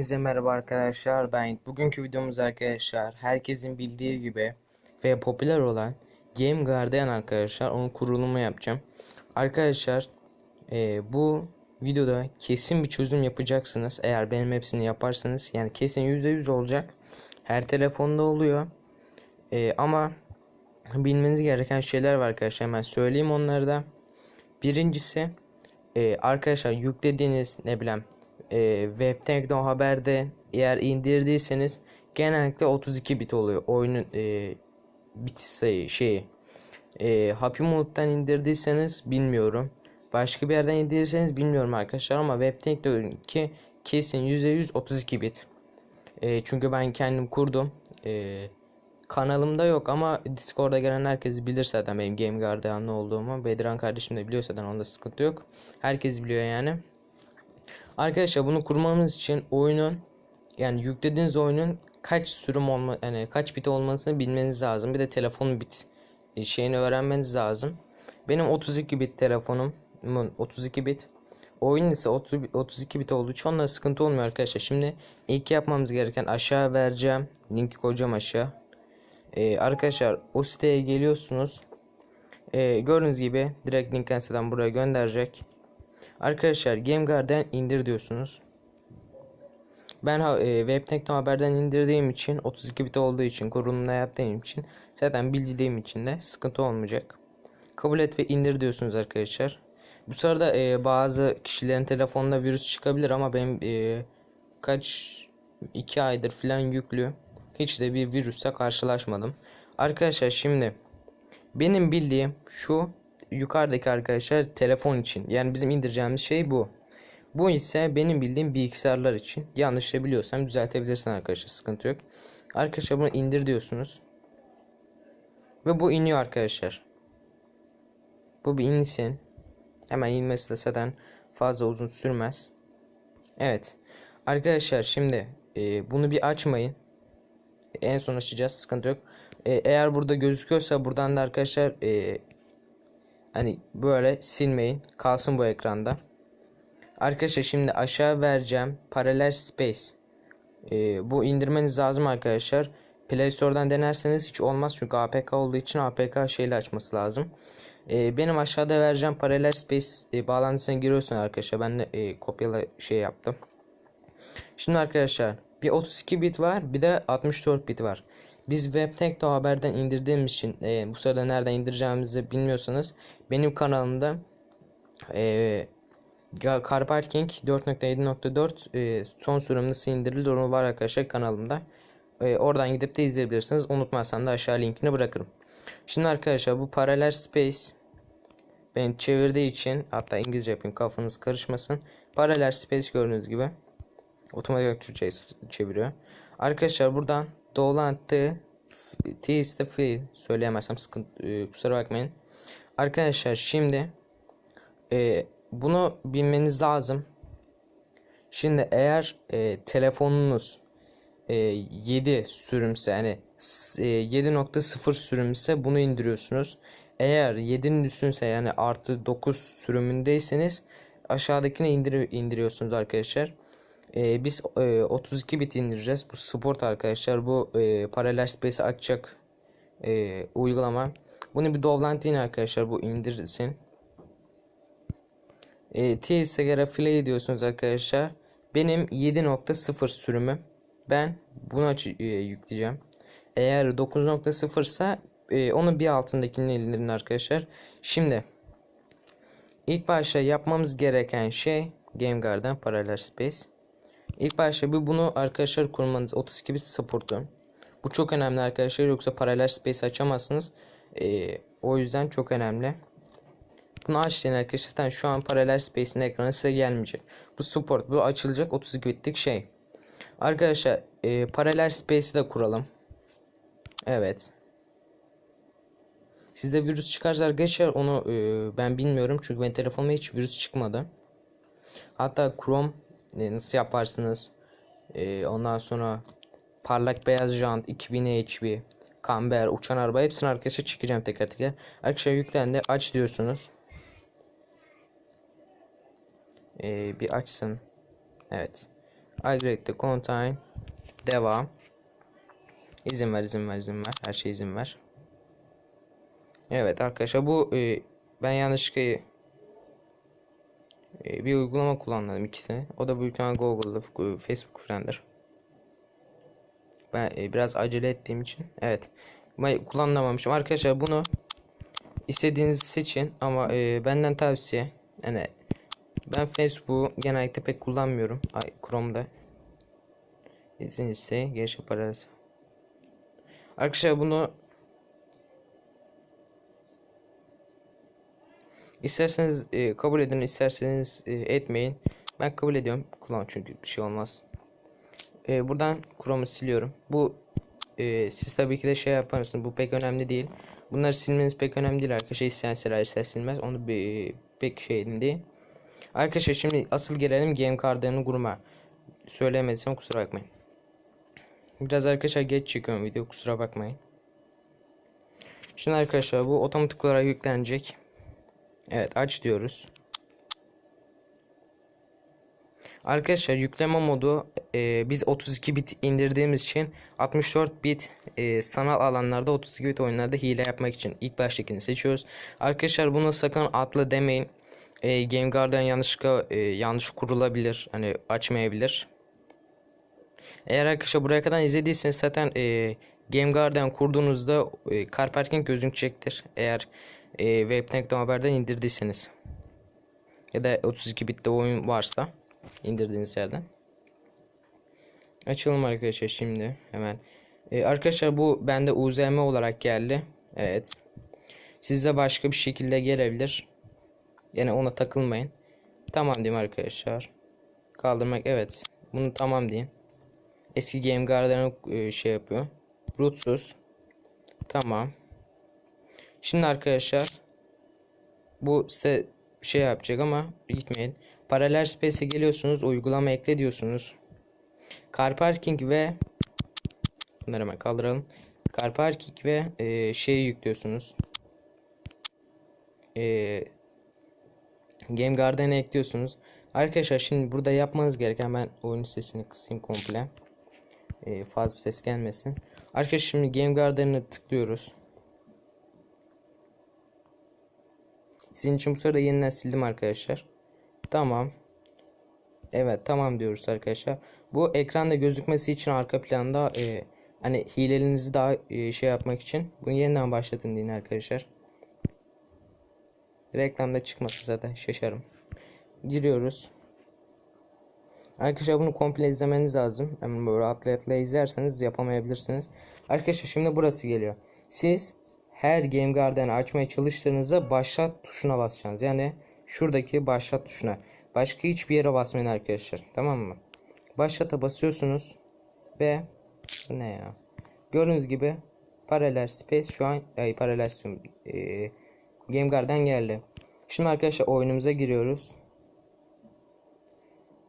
Hepinize merhaba arkadaşlar. Ben bugünkü videomuz arkadaşlar herkesin bildiği gibi ve popüler olan Game Guardian arkadaşlar onun kurulumu yapacağım. Arkadaşlar e, bu videoda kesin bir çözüm yapacaksınız. Eğer benim hepsini yaparsanız yani kesin %100 olacak. Her telefonda oluyor. E, ama bilmeniz gereken şeyler var arkadaşlar. Hemen söyleyeyim onları da. Birincisi e, arkadaşlar yüklediğiniz ne bileyim e, web Tekno haberde eğer indirdiyseniz genellikle 32 bit oluyor oyunun e, bit sayı şeyi. E, Happy Mood'dan indirdiyseniz bilmiyorum. Başka bir yerden indirirseniz bilmiyorum arkadaşlar ama web Tekno'nunki kesin %100 32 bit. E, çünkü ben kendim kurdum. E, kanalımda yok ama Discord'a gelen herkes bilir zaten benim Game Guardian'lı olduğumu. Bedran kardeşim de biliyor zaten onda sıkıntı yok. Herkes biliyor yani. Arkadaşlar bunu kurmamız için oyunun yani yüklediğiniz oyunun kaç sürüm olma yani kaç bit olmasını bilmeniz lazım. Bir de telefon bit e, şeyini öğrenmeniz lazım. Benim 32 bit telefonumun 32 bit. Oyun ise 30, 32 bit olduğu için onunla sıkıntı olmuyor arkadaşlar. Şimdi ilk yapmamız gereken aşağı vereceğim. Linki koyacağım aşağı. Ee, arkadaşlar o siteye geliyorsunuz. Ee, gördüğünüz gibi direkt linkten siteden buraya gönderecek. Arkadaşlar Game Guardian indir diyorsunuz. Ben e, Webtekno haberden indirdiğim için 32 bit olduğu için kurulumda yaptığım için zaten bildiğim için de sıkıntı olmayacak. Kabul et ve indir diyorsunuz arkadaşlar. Bu sırada e, bazı kişilerin telefonunda virüs çıkabilir ama benim e, kaç 2 aydır falan yüklü. Hiç de bir virüse karşılaşmadım. Arkadaşlar şimdi benim bildiğim şu yukarıdaki arkadaşlar telefon için. Yani bizim indireceğimiz şey bu. Bu ise benim bildiğim bilgisayarlar için. Yanlış da biliyorsam düzeltebilirsin arkadaşlar. Sıkıntı yok. Arkadaşlar bunu indir diyorsunuz. Ve bu iniyor arkadaşlar. Bu bir insin. Hemen inmesi de zaten fazla uzun sürmez. Evet. Arkadaşlar şimdi e, bunu bir açmayın. En son açacağız. Sıkıntı yok. E, eğer burada gözüküyorsa buradan da arkadaşlar e, Hani böyle silmeyin. Kalsın bu ekranda. Arkadaşlar şimdi aşağı vereceğim. Parallel Space. Ee, bu indirmeniz lazım arkadaşlar. Play Store'dan denerseniz hiç olmaz. Çünkü APK olduğu için APK şeyle açması lazım. Ee, benim aşağıda vereceğim Parallel Space e, bağlantısına giriyorsun arkadaşlar. Ben de e, kopyala şey yaptım. Şimdi arkadaşlar bir 32 bit var bir de 64 bit var. Biz WebTech'te haberden indirdiğimiz için e, bu sırada nereden indireceğimizi bilmiyorsanız benim kanalımda e, Car Parking 4.7.4 e, son sürüm nasıl indirilir durumu var arkadaşlar kanalımda. E, oradan gidip de izleyebilirsiniz. Unutmazsam da aşağı linkini bırakırım. Şimdi arkadaşlar bu Parallel Space ben çevirdiği için hatta İngilizce yapayım kafanız karışmasın. Parallel Space gördüğünüz gibi otomatik Türkçe çeviriyor. Arkadaşlar buradan Dolantı T is the free söyleyemezsem sıkıntı e, kusura bakmayın. Arkadaşlar şimdi e, bunu bilmeniz lazım. Şimdi eğer e, telefonunuz e, 7 sürümse yani e, 7.0 sürümse bunu indiriyorsunuz. Eğer 7'nin üstünse yani artı 9 sürümündeyseniz aşağıdakini indir indiriyorsunuz arkadaşlar. Ee, biz e, 32 bit indireceğiz. Bu sport arkadaşlar. Bu e, paralel space açacak e, uygulama. Bunu bir dovlantin arkadaşlar. Bu indirsin. E, T-Instagram'a play ediyorsunuz arkadaşlar. Benim 7.0 sürümü. Ben bunu aç e, yükleyeceğim. Eğer 9.0 ise e, onun bir altındakini indirin arkadaşlar. Şimdi ilk başta yapmamız gereken şey Game Garden Parallel Space. İlk başta bir bunu arkadaşlar kurmanız 32 bit support'u. Bu çok önemli arkadaşlar yoksa paralel space açamazsınız. Ee, o yüzden çok önemli. Bunu açtığın arkadaşlar şu an paralel space'in ekranı size gelmeyecek. Bu support bu açılacak 32 bitlik şey. Arkadaşlar e, paralel space'i de kuralım. Evet. Sizde virüs çıkarsa arkadaşlar onu e, ben bilmiyorum çünkü benim telefonuma hiç virüs çıkmadı. Hatta Chrome e, nasıl yaparsınız? E, ondan sonra parlak beyaz jant 2000 HP kamber uçan araba hepsini arkadaşlar çekeceğim teker teker. Arkadaşlar yüklendi aç diyorsunuz. E, bir açsın. Evet. agree to contain devam izin ver izin ver izin ver her şey izin ver evet arkadaşlar bu e, ben yanlışlıkla bir uygulama kullandım ikisini. O da büyük ihtimal Google'da Facebook Friend'dir ben e, biraz acele ettiğim için evet. Kullanamamışım. Arkadaşlar bunu istediğinizi seçin ama e, benden tavsiye yani ben Facebook'u genellikle pek kullanmıyorum. Ay, Chrome'da. İzin isteği giriş yaparız arkadaşlar bunu isterseniz e, kabul edin isterseniz e, etmeyin. Ben kabul ediyorum. Kullan çünkü bir şey olmaz. E, buradan Chrome'u siliyorum. Bu e, siz tabii ki de şey yaparsınız. Bu pek önemli değil. Bunları silmeniz pek önemli değil arkadaşlar. İsteyen siler ister silmez. Onu bir pek şey edin değil. Arkadaşlar şimdi asıl gelelim game kartlarını kurma söylemediysem kusura bakmayın. Biraz arkadaşlar geç çıkıyorum video kusura bakmayın. Şimdi arkadaşlar bu otomatik olarak yüklenecek evet aç diyoruz Arkadaşlar yükleme modu e, biz 32 bit indirdiğimiz için 64 bit e, sanal alanlarda 32 bit oyunlarda hile yapmak için ilk baştakini seçiyoruz. Arkadaşlar bunu sakın atla demeyin. E, Game Guardian yanlışlıkla e, yanlış kurulabilir. Hani açmayabilir. Eğer arkadaşlar buraya kadar izlediyseniz zaten e, Game Guardian kurduğunuzda e, Car Parking gözükecektir. Eğer e, Webtank haberden indirdiyseniz. Ya da 32 bitte oyun varsa indirdiğiniz yerden. Açalım arkadaşlar şimdi hemen. Ee, arkadaşlar bu bende UZM olarak geldi. Evet. Sizde başka bir şekilde gelebilir. Yani ona takılmayın. Tamam diyeyim arkadaşlar. Kaldırmak evet. Bunu tamam deyin. Eski Game Guardian'ı e, şey yapıyor. Rootsuz. Tamam. Şimdi arkadaşlar bu size şey yapacak ama gitmeyin. Paralel Space'e geliyorsunuz. Uygulama ekle diyorsunuz. Car Parking ve bunları hemen kaldıralım. Car Parking ve e, şeyi yüklüyorsunuz. E, Game Garden'e ekliyorsunuz. Arkadaşlar şimdi burada yapmanız gereken ben oyun sesini kısayım komple. E, fazla ses gelmesin. Arkadaşlar şimdi Game Garden'e tıklıyoruz. Sizin için bu sırada yeniden sildim arkadaşlar. Tamam. Evet tamam diyoruz arkadaşlar. Bu ekranda gözükmesi için arka planda e, hani hilelinizi daha e, şey yapmak için bunu yeniden başlatın deyin arkadaşlar. Reklamda çıkması zaten şaşarım. Giriyoruz. Arkadaşlar bunu komple izlemeniz lazım. Hemen böyle atlaya izlerseniz yapamayabilirsiniz. Arkadaşlar şimdi burası geliyor. Siz her Game Garden'ı açmaya çalıştığınızda başlat tuşuna basacaksınız. Yani şuradaki başlat tuşuna. Başka hiçbir yere basmayın arkadaşlar. Tamam mı? Başlata basıyorsunuz ve ne ya? Gördüğünüz gibi paralel space şu an ay paralel e, Game Garden geldi. Şimdi arkadaşlar oyunumuza giriyoruz.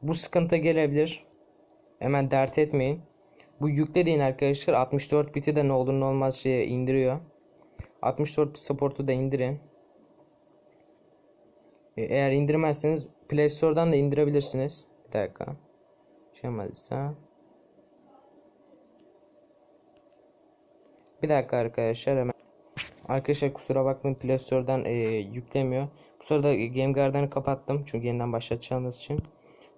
Bu sıkıntı gelebilir. Hemen dert etmeyin. Bu yükle deyin arkadaşlar. 64 biti de ne olur ne olmaz şeye indiriyor. 64 bit support'u da indirin. E, eğer indirmezseniz Play Store'dan da indirebilirsiniz. Bir dakika. Şamadıysa. Bir dakika arkadaşlar hemen. Arkadaşlar kusura bakmayın Play Store'dan e, yüklemiyor. Bu sırada Game Garden'ı kapattım. Çünkü yeniden başlatacağımız için.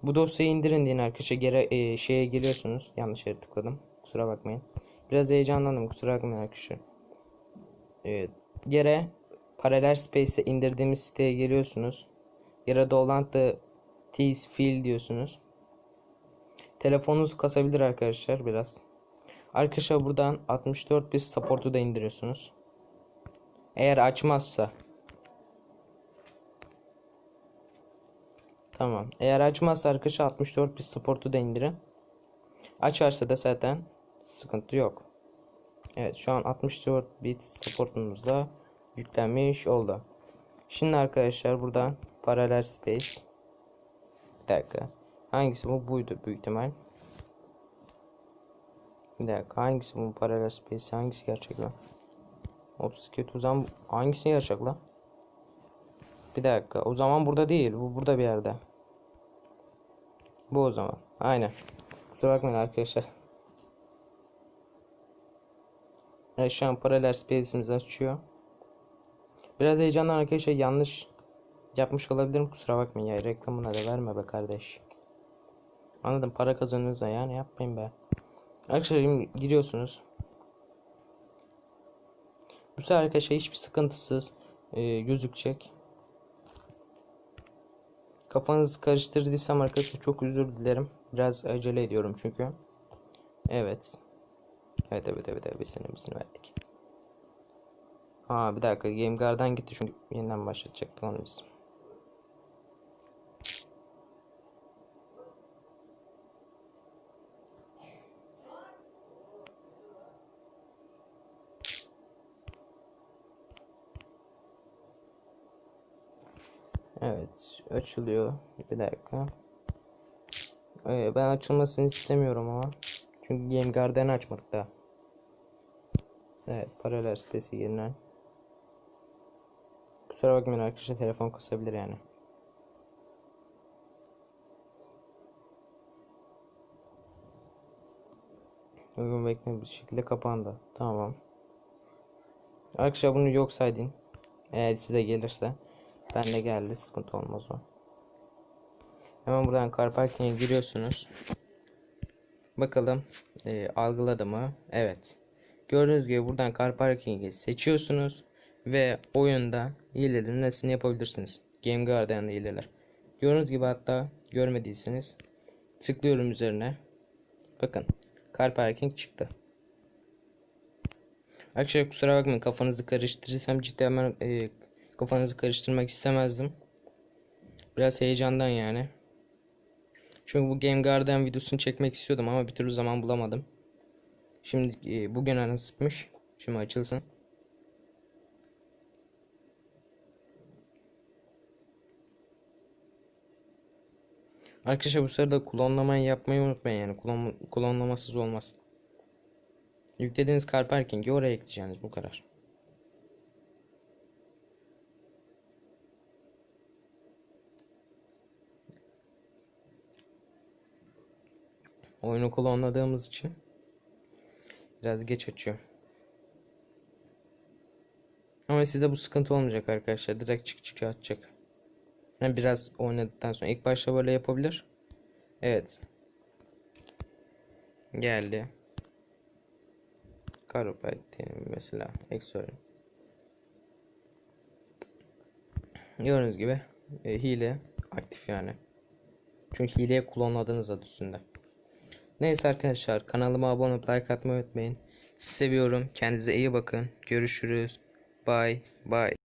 Bu dosyayı indirin diye arkadaşlar geri e, şeye geliyorsunuz. Yanlış yere tıkladım. Kusura bakmayın. Biraz heyecanlandım. Kusura bakmayın arkadaşlar. Evet. Geri Parallel Space'e indirdiğimiz siteye geliyorsunuz. Yere the Tease Feel diyorsunuz. Telefonunuz kasabilir arkadaşlar biraz. Arkadaşlar buradan 64 bit support'u da indiriyorsunuz. Eğer açmazsa Tamam. Eğer açmazsa arkadaşlar 64 bit support'u da indirin. Açarsa da zaten sıkıntı yok. Evet şu an 64 bit supportumuz da yüklenmiş oldu. Şimdi arkadaşlar buradan paralel space bir dakika. Hangisi bu? Buydu büyük ihtimal. Bir dakika. Hangisi bu paralel space? Hangisi gerçek lan? 32 o zaman hangisi gerçek lan? Bir dakika. O zaman burada değil. Bu burada bir yerde. Bu o zaman. Aynen. Kusura bakmayın arkadaşlar. Evet şu an paralel space'imiz açıyor. Biraz heyecandan arkadaşlar yanlış yapmış olabilirim. Kusura bakmayın ya. Reklamına da verme be kardeş. Anladım para kazanıyoruz da yani yapmayın be. Arkadaşlar giriyorsunuz. Bu sefer arkadaşlar hiçbir sıkıntısız e, gözükecek. Kafanızı karıştırdıysam arkadaşlar çok özür dilerim. Biraz acele ediyorum çünkü. Evet. Evet evet evet evet bir senemizini verdik. Aa bir dakika Game Guard'dan gitti çünkü yeniden başlatacaktık onu biz. Evet açılıyor. Bir dakika. Ee, ben açılmasını istemiyorum ama. Çünkü Game Guard'ını açmadık daha. Evet paralel sitesi yeniden. Kusura bakmayın arkadaşlar telefon kasabilir yani. Uygun bekle bir şekilde kapandı. Tamam. Arkadaşlar bunu yok saydın. Eğer size gelirse. Ben de geldi sıkıntı olmaz o. Hemen buradan car parking'e giriyorsunuz. Bakalım e, algıladı mı? Evet. Gördüğünüz gibi buradan car parking'i seçiyorsunuz ve oyunda hilelerin nesini yapabilirsiniz. Game Guardian'da hileler. Gördüğünüz gibi hatta görmediyseniz tıklıyorum üzerine. Bakın car parking çıktı. Arkadaşlar kusura bakmayın kafanızı karıştırırsam cidden ben e, kafanızı karıştırmak istemezdim. Biraz heyecandan yani. Çünkü bu Game Guardian videosunu çekmek istiyordum ama bir türlü zaman bulamadım. Şimdi e, bugün nasipmiş. Şimdi açılsın. Arkadaşlar bu sırada klonlamayı yapmayı unutmayın yani klon, klonlamasız olmaz. Yüklediğiniz car parking'i oraya ekleyeceksiniz bu kadar. Oyunu klonladığımız için biraz geç açıyor. Ama sizde bu sıkıntı olmayacak arkadaşlar. Direkt çık çık atacak. Yani biraz oynadıktan sonra ilk başta böyle yapabilir. Evet. Geldi. Diyelim mesela. Exorin. Gördüğünüz gibi e, hile aktif yani. Çünkü hileye klonladığınız adı üstünde. Neyse arkadaşlar kanalıma abone olup like atmayı unutmayın. Seviyorum. Kendinize iyi bakın. Görüşürüz. Bye bye.